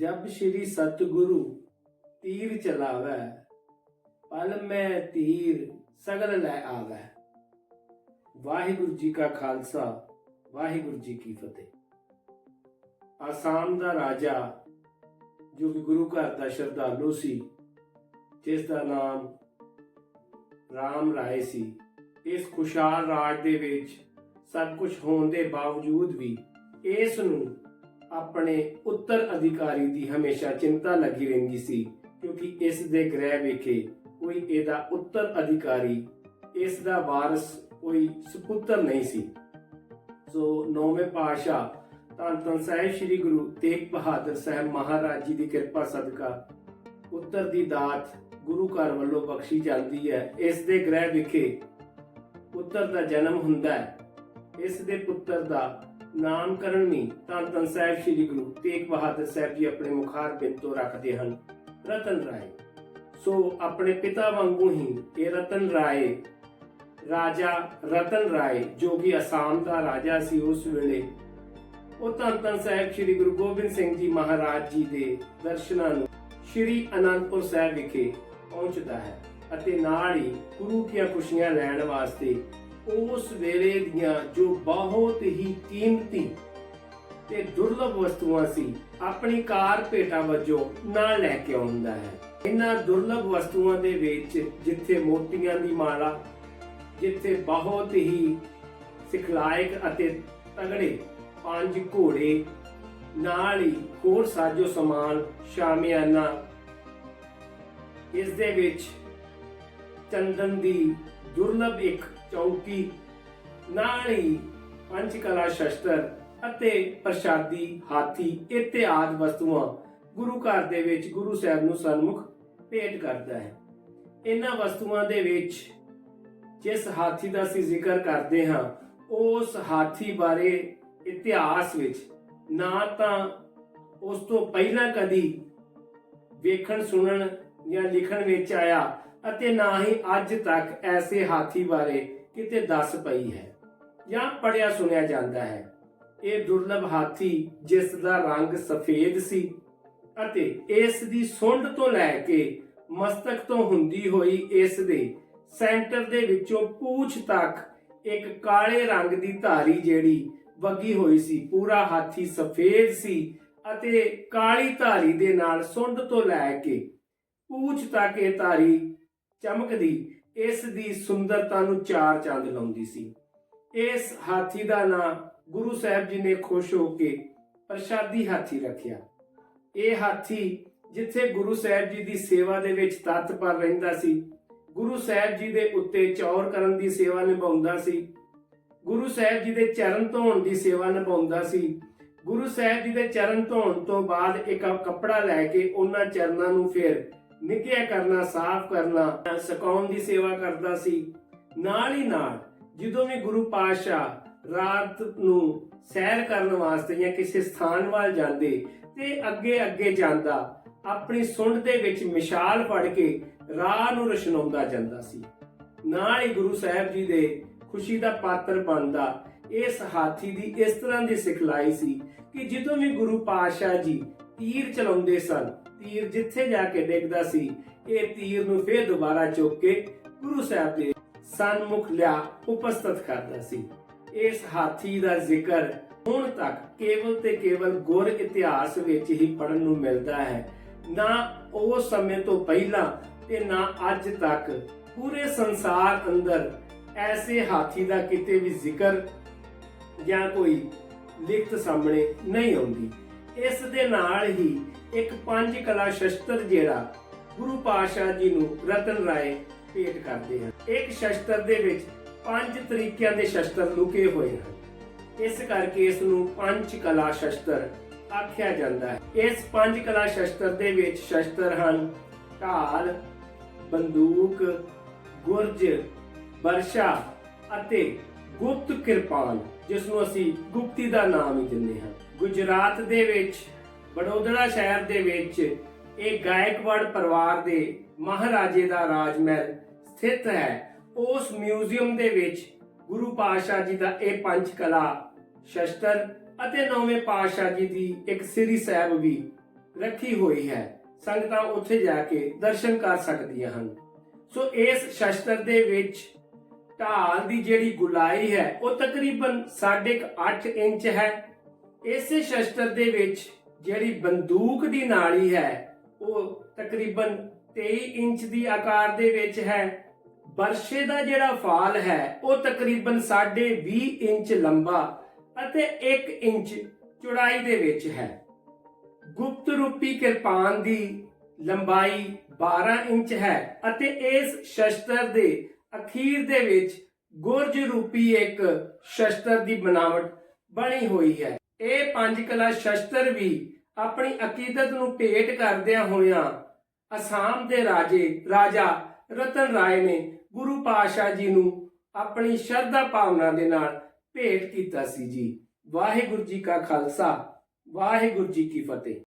ਜਬ ਸ਼੍ਰੀ ਸਤਿਗੁਰੂ ਤੀਰ ਚਲਾਵੈ, ਪਲ ਮੈਂ ਤੀਰ ਸਗਲ ਲੈ ਆਵੈ। ਵਾਹਿਗੁਰੂ ਜੀ ਕਾ ਖਾਲਸਾ, ਵਾਹਿਗੁਰੂ ਜੀ ਕੀ ਫਤਿਹ। ਆਸਾਮ ਦਾ ਰਾਜਾ, ਜੋ ਕਿ ਗੁਰੂ ਘਰ ਦਾ ਸ਼ਰਧਾਲੂ ਸੀ, ਜਿਸ ਦਾ ਨਾਮ ਰਾਮ ਰਾਏ ਸੀ, ਇਸ ਖੁਸ਼ਹਾਲ ਰਾਜ ਦੇ ਵਿੱਚ ਸਭ ਕੁਝ ਹੋਣ ਦੇ ਬਾਵਜੂਦ ਵੀ ਇਸ ਨੂੰ ਆਪਣੇ ਉੱਤਰ ਅਧਿਕਾਰੀ ਦੀ ਹਮੇਸ਼ਾ ਚਿੰਤਾ ਲੱਗੀ ਰਹਿੰਦੀ ਸੀ, ਕਿਉਂਕਿ ਇਸ ਦੇ ਗ੍ਰਹਿ ਵਿਖੇ ਕੋਈ ਇਹਦਾ ਉੱਤਰ ਅਧਿਕਾਰੀ, ਇਸ ਦਾ ਵਾਰਿਸ ਕੋਈ ਸੁਪੁੱਤਰ ਨਹੀਂ ਸੀ। ਸੋ ਨੌਵੇਂ ਪਾਤਸ਼ਾਹ ਧੰਨ ਧੰਨ ਸਾਹਿਬ ਸ੍ਰੀ ਗੁਰੂ ਤੇਗ ਬਹਾਦਰ ਸਾਹਿਬ ਮਹਾਰਾਜ ਜੀ ਦੀ ਕਿਰਪਾ ਸਦਕਾ ਉੱਤਰ ਦੀ ਦਾਤ ਗੁਰੂ ਘਰ ਵੱਲੋਂ ਬਖਸ਼ੀ ਜਾਂਦੀ ਹੈ। ਇਸ ਦੇ ਗ੍ਰਹਿ ਵਿਖੇ ਪੁੱਤਰ ਦਾ ਜਨਮ ਹੁੰਦਾ ਹੈ। ਇਸ ਦੇ ਪੁੱਤਰ ਦਾ ਨਾਮਕਰਨ ਵੀ ਧੰਨ ਧੰਨ ਸਾਹਿਬ ਸ੍ਰੀ ਗੁਰੂ ਤੇਗ ਬਹਾਦਰ ਸਾਹਿਬ ਜੀ ਆਪਣੇ ਮੁਖਾਰ ਬਿੰਦ ਤੋਂ ਰੱਖਦੇ ਹਨ। ਰਤਨ ਰਾਏ। ਸੋ ਆਪਣੇ ਪਿਤਾ ਵਾਂਗੂ ਹੀ ਇਹ ਰਤਨ ਰਾਏ, ਰਾਜਾ ਰਤਨ ਰਾਏ ਜੋ ਕਿ ਅਸਾਮ ਦਾ ਰਾਜਾ ਸੀ ਉਸ ਵੇਲੇ, ਉਹ ਧੰਨ ਧੰਨ ਸਾਹਿਬ ਸ੍ਰੀ ਗੁਰੂ ਗੋਬਿੰਦ ਸਿੰਘ ਜੀ ਮਹਾਰਾਜ ਜੀ ਦੇ ਦਰਸ਼ਨਾਂ ਨੂੰ ਸ੍ਰੀ ਅਨੰਦਪੁਰ ਸਾਹਿਬ ਵਿਖੇ ਪਹੁੰਚਦਾ ਹੈ ਅਤੇ ਨਾਲ ਹੀ ਗੁਰੂ ਦੀਆਂ ਖੁਸ਼ੀਆਂ ਲੈਣ ਵਾਸਤੇ ਉਸ ਵੇਲੇ ਦੀਆਂ ਜੋ ਬਹੁਤ ਹੀ ਕੀਮਤੀ ਤੇ ਦੁਰਲਭ ਵਸਤੂਆਂ ਸੀ, ਆਪਣੀ ਕਾਰ ਭੇਟਾ ਵਜੋਂ ਨਾਲ ਲੈ ਕੇ ਆਉਂਦਾ ਹੈ। ਇਹਨਾਂ ਦੁਰਲਭ ਵਸਤੂਆਂ ਦੇ ਵਿੱਚ ਜਿੱਥੇ ਮੋਤੀਆਂ ਦੀ ਮਾਲਾ, ਜਿੱਥੇ ਬਹੁਤ ਹੀ ਸਿਖਲਾਇਕ ਅਤੇ ਤਗੜੇ ਪੰਜ ਘੋੜੇ, ਨਾਲ ਹੀ ਹੋਰ ਸਾਜੋ ਸਮਾਨ ਸ਼ਾਮਿਆਨਾ, ਇਸ ਦੇ ਵਿੱਚ ਚੰਦਨ ਦੀ ਦੁਰਲਭ ਇੱਕ ਚੌਕੀ, ਨਾਲ ਹੀ ਕਲਾ ਸ਼ਸਤਰ ਅਤੇ ਪ੍ਰਸ਼ਾਦੀ ਹਾਥੀ ਇਤਿਆਦ ਵਸਤੂਆਂ ਗੁਰੂ ਘਰ ਦੇ ਵਿੱਚ ਗੁਰੂ ਸਾਹਿਬ ਨੂੰ ਸਨਮੁਖ ਭੇਟ ਕਰਦਾ ਹੈ। ਇਹਨਾਂ ਵਸਤੂਆਂ ਦੇ ਵਿੱਚ ਜਿਸ ਹਾਥੀ ਦਾ ਅਸੀਂ ਜ਼ਿਕਰ ਕਰਦੇ ਹਾਂ, ਉਸ ਹਾਥੀ ਬਾਰੇ ਇਤਿਹਾਸ ਵਿੱਚ ਨਾ ਤਾਂ ਉਸ ਤੋਂ ਪਹਿਲਾਂ ਕਦੀ ਵੇਖਣ ਸੁਣਨ ਜਾਂ ਲਿਖਣ ਵਿੱਚ ਆਇਆ ਅਤੇ ਨਾ ਹੀ ਅੱਜ ਤੱਕ ਐਸੇ ਹਾਥੀ ਬਾਰੇ ਕਿਤੇ ਦੱਸ ਪਈ ਹੈ ਜਾਂ ਪੜਿਆ ਸੁਣਿਆ ਜਾਂਦਾ ਹੈ। ਇਹ ਦੁਰਲਭ ਹਾਥੀ ਜਿਸ ਦਾ ਰੰਗ ਸਫੇਦ ਸੀ ਅਤੇ ਇਸ ਦੀ ਸੁੰਡ ਤੋਂ ਲੈ ਕੇ ਮਸਤਕ ਤੋਂ ਹੁੰਦੀ ਹੋਈ ਇਸ ਦੇ ਸੈਂਟਰ ਦੇ ਵਿੱਚੋਂ ਪੂਛ ਤੱਕ ਇੱਕ ਕਾਲੇ ਰੰਗ ਦੀ ਧਾਰੀ ਜਿਹੜੀ ਵਗੀ ਹੋਈ ਸੀ, ਪੂਰਾ ਹਾਥੀ ਸਫੇਦ ਸੀ ਅਤੇ ਕਾਲੀ ਧਾਰੀ ਦੇ ਨਾਲ ਸੁੰਡ ਤੋਂ ਲੈ ਕੇ ਪੂਛ ਤੱਕ ਇਹ ਧਾਰੀ ਚਮਕਦੀ ਇਸ ਦੀ ਸੁੰਦਰਤਾ ਨੂੰ ਚਾਰ ਚੰਦ ਲਾਉਂਦੀ ਸੀ। ਇਸ ਹਾਥੀ ਦਾ ਨਾਂ ਗੁਰੂ ਸਾਹਿਬ ਜੀ ਨੇ ਖੁਸ਼ ਹੋ ਕੇ ਪ੍ਰਸ਼ਾਦੀ ਹਾਥੀ ਰੱਖਿਆ। ਇਹ ਹਾਥੀ ਜਿੱਥੇ ਗੁਰੂ ਸਾਹਿਬ ਜੀ ਦੀ ਸੇਵਾ ਦੇ ਵਿੱਚ ਤਤਪਰ ਰਹਿੰਦਾ ਸੀ, ਗੁਰੂ ਸਾਹਿਬ ਜੀ ਦੇ ਉੱਤੇ ਚੌਰ ਕਰਨ ਦੀ ਸੇਵਾ ਨਿਭਾਉਂਦਾ ਸੀ, ਗੁਰੂ ਸਾਹਿਬ ਜੀ ਦੇ ਚਰਨ ਧੋਣ ਦੀ ਸੇਵਾ ਨਿਭਾਉਂਦਾ ਸੀ, ਗੁਰੂ ਸਾਹਿਬ ਜੀ ਦੇ ਚਰਨ ਧੋਣ ਤੋਂ ਬਾਅਦ ਇੱਕ ਕੱਪੜਾ ਲੈ ਕੇ ਉਹਨਾਂ ਚਰਨਾਂ ਨੂੰ ਫਿਰ ਨਿੱਘਿਆ ਕਰਨਾ, ਸਾਫ਼ ਕਰਨਾ ਸੁਕਾਉਣ ਦੀ ਸੇਵਾ ਕਰਦਾ ਸੀ। ਨਾਲ ਹੀ ਨਾਲ ਜਦੋਂ ਵੀ ਗੁਰੂ ਪਾਤਸ਼ਾਹ ਰਾਤ ਨੂੰ ਸੈਰ ਕਰਨ ਵਾਸਤੇ ਜਾਂ ਕਿਸੇ ਸਥਾਨ ਵੱਲ ਜਾਂਦੇ ਤੇ ਅੱਗੇ ਅੱਗੇ ਜਾਂਦਾ, ਆਪਣੀ ਸੁੰਡ ਦੇ ਵਿੱਚ ਮਿਸਾਲ ਫੜ ਕੇ ਰਾਹ ਨੂੰ ਰਸ਼ਨਾਉਂਦਾ ਜਾਂਦਾ ਸੀ। ਨਾਲ ਹੀ ਗੁਰੂ ਸਾਹਿਬ ਜੀ ਦੇ ਖੁਸ਼ੀ ਦਾ ਪਾਤਰ ਬਣਦਾ, ਇਸ ਹਾਥੀ ਦੀ ਇਸ ਤਰ੍ਹਾਂ ਦੀ ਸਿਖਲਾਈ ਸੀ ਕਿ ਜਦੋਂ ਵੀ ਗੁਰੂ ਪਾਤਸ਼ਾਹ ਜੀ ਤੀਰ ਚਲਾਉਂਦੇ ਸਨ। ਤੀਰ ਜਿੱਥੇ ਜਾ ਕੇ ਡਿੱਗਦਾ ਸੀ, ਇਹ ਤੀਰ ਨੂੰ ਫੇਰ ਦੁਬਾਰਾ ਚੁੱਕ ਕੇ ਗੁਰੂ ਸਾਹਿਬ ਦੇ ਸਨਮੁਖ ਲਿਆ ਉਪਸਥਿਤ ਕਰਦਾ ਸੀ। ਇਸ ਹਾਥੀ ਦਾ ਜ਼ਿਕਰ ਹੁਣ ਤੱਕ ਕੇਵਲ ਤੇ ਕੇਵਲ ਗੁਰ ਇਤਿਹਾਸ ਵਿੱਚ ਹੀ ਪੜਨ ਨੂੰ ਮਿਲਦਾ ਹੈ। ਨਾ ਉਸ ਸਮੇਂ ਤੋਂ ਪਹਿਲਾਂ ਤੇ ਨਾ ਅੱਜ ਤੱਕ ਪੂਰੇ ਸੰਸਾਰ ਅੰਦਰ ਐਸੇ ਹਾਥੀ ਦਾ ਕਿਤੇ ਵੀ ਜ਼ਿਕਰ ਜਾਂ ਕੋਈ ਲਿਖਤ ਸਾਹਮਣੇ ਨਹੀਂ ਆਉਂਦੀ। ਇਸ ਦੇ ਨਾਲ ਹੀ ਇੱਕ ਪੰਜ ਕਲਾ ਸ਼ਸਤਰ ਜਿਹੜਾ ਗੁਰੂ ਪਾਤਸ਼ਾਹ ਜੀ ਨੂੰ ਰਤਨ ਰਾਏ ਭੇਟ ਕਰਦੇ ਹਨ। ਇੱਕ ਸ਼ਸਤਰ ਦੇ ਵਿੱਚ ਪੰਜ ਤਰੀਕਿਆਂ ਦੇ ਸ਼ਸਤਰ ਲੁਕੇ ਹੋਏ ਹਨ। ਇਸ ਕਰਕੇ ਇਸ ਨੂੰ ਪੰਜ ਕਲਾ ਸ਼ਸਤਰ ਆਖਿਆ ਜਾਂਦਾ ਹੈ। ਇਸ ਪੰਜ ਕਲਾ ਸ਼ਸਤਰ ਦੇ ਵਿੱਚ ਸ਼ਸਤਰ ਹਨ ਢਾਲ, ਬੰਦੂਕ, ਗੁਰਜ, ਵਰਸ਼ਾ ਅਤੇ ਗੁਪਤ ਕਿਰਪਾਨ। ਜਿਸ ਨੂੰ ਅਸੀਂ ਗੁਪਤੀ ਦਾ ਨਾਮ ਹੀ ਦਿੰਦੇ ਹਾਂ। ਗੁਜਰਾਤ ਦੇ ਵਿੱਚ ਬੜੋਦਰਾ ਸ਼ਹਿਰ ਦੇ ਵਿੱਚ ਇਹ ਗਾਇਕਵਾੜ ਪਰਿਵਾਰ ਦੇ ਮਹਾਰਾਜੇ ਦਾ ਰਾਜ ਸਥਿਤ ਹੈ। ਉਸ ਮਿਊਜ਼ੀਅਮ ਦੇ ਵਿੱਚ ਗੁਰੂ ਪਾਤਸ਼ਾਹ ਜੀ ਦਾ ਇਹ ਪੰਜ ਕਲਾ, ਸ਼ਸਤਰ ਅਤੇ ਨੌਵੇਂ ਪਾਤਸ਼ਾਹ ਜੀ ਦੀ ਇੱਕ ਸ੍ਰੀ ਸਾਹਿਬ ਵੀ ਰੱਖੀ ਹੋਈ ਹੈ। ਸੰਗਤਾਂ ਉੱਥੇ ਜਾ ਕੇ ਦਰਸ਼ਨ ਕਰ ਸਕਦੀਆਂ ਹਨ। ਸੋ ਇਸ ਸ਼ਸਤਰ ਦੇ ਵਿੱਚ ਢਾਲ ਦੀ ਜਿਹੜੀ ਗੁਲਾਈ ਹੈ, ਉਹ ਤਕਰੀਬਨ 8.5 ਇੰਚ ਹੈ। ਇਸੇ ਸ਼ਸਤਰ ਦੇ ਵਿੱਚ ਜਿਹੜੀ ਬੰਦੂਕ ਦੀ ਨਾਲੀ ਹੈ, ਉਹ ਤਕਰੀਬਨ 23 ਇੰਚ ਦੀ ਆਕਾਰ ਦੇ ਵਿੱਚ ਹੈ। ਵਰਸ਼ੇ ਦਾ ਜਿਹੜਾ ਫਾਲ ਹੈ, ਉਹ ਤਕਰੀਬਨ 20 ਇੰਚ ਲੰਬਾ ਅਤੇ 1 ਇੰਚ ਚੌੜਾਈ ਦੇ ਵਿੱਚ ਹੈ। ਗੁਪਤ ਰੂਪੀ ਕਿਰਪਾਨ ਦੀ ਲੰਬਾਈ 12 ਇੰਚ ਹੈ ਅਤੇ ਇਸ ਸ਼ਸਤਰ ਦੇ ਅਖੀਰ ਦੇ ਵਿੱਚ ਗੁਰਜ ਰੂਪੀ ਇੱਕ ਸ਼ਸਤਰ ਦੀ ਬਣਾਵਟ ਬਣੀ ਹੋਈ ਹੈ। ਇਹ ਪੰਜ ਕਲਾ ਸ਼ਸਤਰ ਵੀ ਆਪਣੀ ਅਕੀਦਤ ਨੂੰ ਭੇਟ ਕਰਦਿਆਂ ਹੋਇਆਂ ਅਸਾਮ ਦੇ ਰਾਜੇ, ਰਾਜਾ ਰਤਨ ਰਾਏ ਨੇ ਗੁਰੂ ਪਾਤਸ਼ਾਹ ਜੀ ਨੂੰ ਆਪਣੀ ਸ਼ਰਧਾ ਭਾਵਨਾ ਦੇ ਨਾਲ ਭੇਟ ਕੀਤਾ ਸੀ ਜੀ। ਵਾਹਿਗੁਰੂ ਜੀ ਕਾ ਖਾਲਸਾ, ਵਾਹਿਗੁਰੂ ਜੀ ਕੀ ਫਤਿਹ।